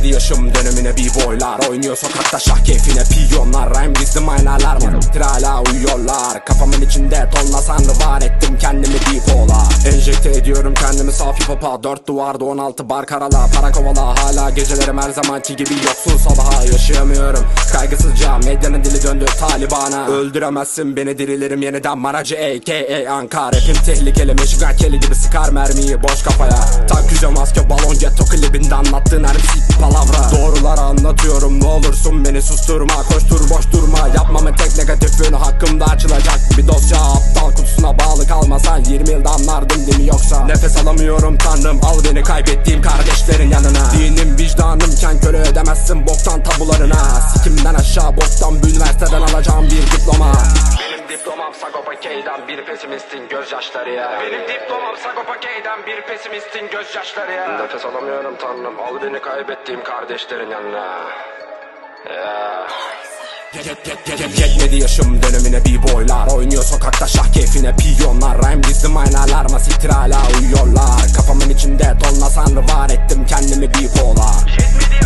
Yetmedi yaşım dönemine bir boylar Oynuyor sokakta şah keyfine. Piyonlar Rhyme gizli maynalar mı? hala uyuyorlar. Kafamın içinde tonla sanrı var. Ettim kendimi bipolar. Enjekte ediyorum kendimi saf hip Dört duvarda 16 bar karala. Para kovala. Hala gecelerim her zamanki gibi Yoksul. Sabaha yaşayamıyorum. Kaygısızca medyanın dili döndü Taliban'a. Öldüremezsin beni dirilerim yeniden. Maracı aka Ankara. Rapim tehlikeli meşgal keli gibi sıkar mermiyi boş kafaya. Tak yüze maske olursun beni susturma Koştur boş durma. Yapmamın tek negatifini hakkımda açılacak bir dosya. Aptal kutusuna bağlı kalmasan 20 yılda anlardın değil mi yoksa? Nefes alamıyorum tanrım al beni kaybettiğim kardeşlerin yanına. Dinim vicdanımken köle edemezsin boktan tabularına. Sikimden aşağı boktan bir üniversiteden alacağım bir diploma. Benim diplomam Sagopa K'den bir pesimistin gözyaşları ya. Benim diplomam Sagopa K'den bir pesimistin gözyaşları ya. Nefes alamıyorum tanrım al beni kaybettiğim kardeşlerin yanına Yetmedi yaşım dönemine bir boylar Oynuyor sokakta şah keyfine piyonlar. Rhyme gizli maynalar masiktir hala uyuyorlar. Kafamın içinde tonla sanrı var ettim kendimi bipolar. Yetmedi